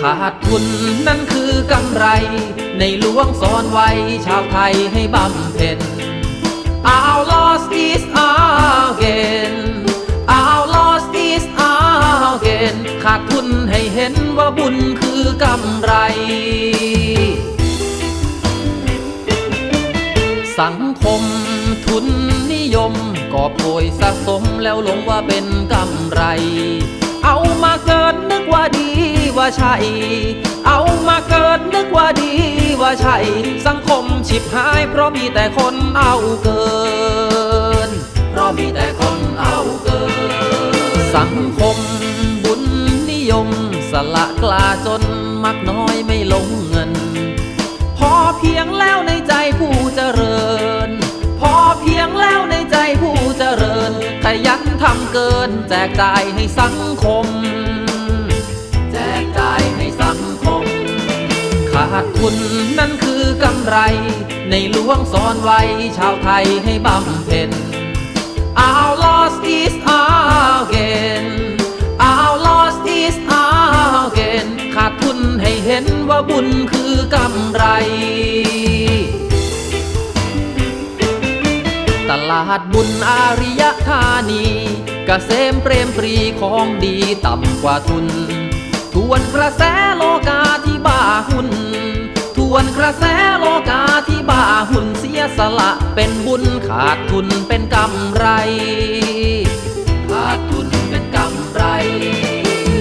ขาดทุนนั่นคือกำไร ในหลวงสอนไว้ชาวไทยให้บำเพ็ญ Our lost is our gain Our lost is our gain ขาดทุนให้เห็นว่าบุญคือกำไร สังคมทุนนิยมกอบโกยสะสมแล้วหลงว่าเป็นกำไร ว่าใช่ เอามาเกิดนึกว่าดีว่าใช่ สังคมฉิบหาย เพราะมีแต่คนเอาเกิน เพราะมีแต่คนเอาเกิน สังคมบุญนิยม สละกล้าจนมักน้อยไม่ลงเงิน พอเพียงแล้วในใจผู้เจริญ พอเพียงแล้วในใจผู้เจริญ ขยันทำเกินแจกจ่ายให้สังคม ขาดทุนนั่นคือกำไร ในหลวงสอนไว้ชาวไทยให้บำเพ็ญ Our loss is our gain Our loss is our gain ขาดทุนให้เห็นว่าบุญคือกำไร ตลาดบุญอาริยธานีกเกษมเปรมปรีของดีต่ำกว่าทุน วนกระแสโลกาที่บ้าหุ่น ทวนกระแสโลกาที่บ้าหุ่นเสียสละเป็นบุญขาดทุนเป็นกำไร ขาดทุนเป็นกำไร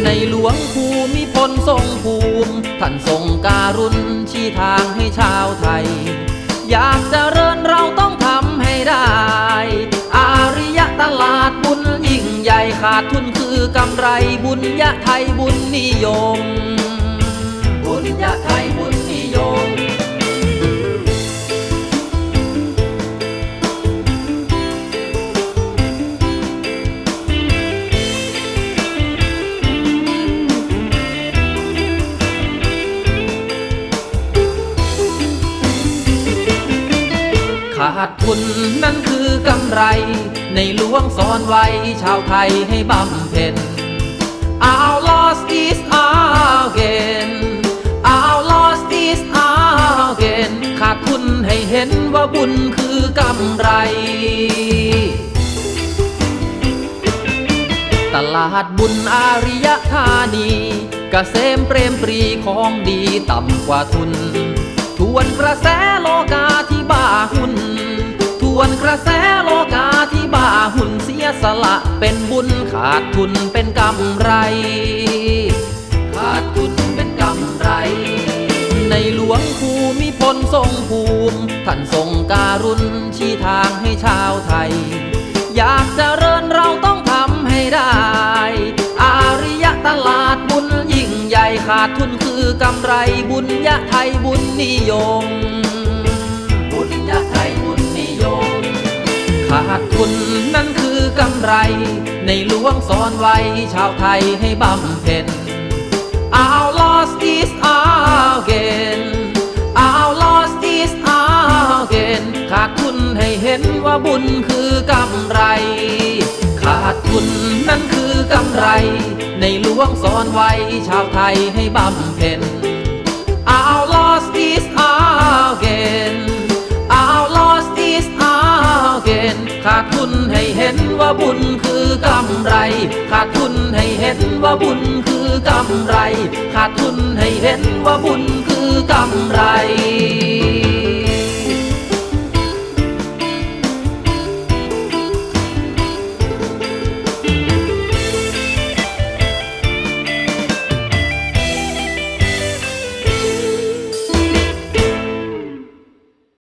ในหลวงภูมิพลทรงภูมิท่านทรงการุณชี้ทางให้ชาวไทย อยากจะเริญเราต้องทำให้ได้ ขาดทุนคือกำไรบุญยะไทยบุญนิยม บุญยะไท ขาดทุนนั่นคือกำไร ในหลวงสอนไว้ชาวไทยให้บำเพ็ญ Our loss is our gain Our loss is our gain ขาดทุนให้เห็นว่าบุญคือกำไร ตลาดบุญอาริยธานีกเกษมเปรมปรีของดีต่ำกว่าทุน ทวนกระแสโลกาที บ้าหุ่น ทวนกระแสโลกาที่บ้าหุ่นเสียสละเป็นบุญขาดทุนเป็นกำไร ขาดทุนเป็นกำไร ในหลวงภูมิพลทรงภูมิ ท่านทรงการุณชี้ทางให้ชาวไทย อยากจเจริญเราต้องทำให้ได้ อาริยตลาดบุญยิ่งใหญ่ขาดทุนคือกำไรบุญยะไทยบุญนิยม ขาดทุนนั่นคือกำไร ในหลวงสอนไว้ชาวไทยให้บำเพ็ญ Our loss is our gain Our loss is our gain ขาดทุนให้เห็นว่าบุญคือกำไร ขาดทุนนั่นคือกำไร ในหลวงสอนไว้ชาวไทยให้บำเพ็ญ ว่าบุญคือกำไร ขาดทุนให้เห็นว่าบุญคือกำไร ขาดทุนให้เห็นว่าบุญคือกำไร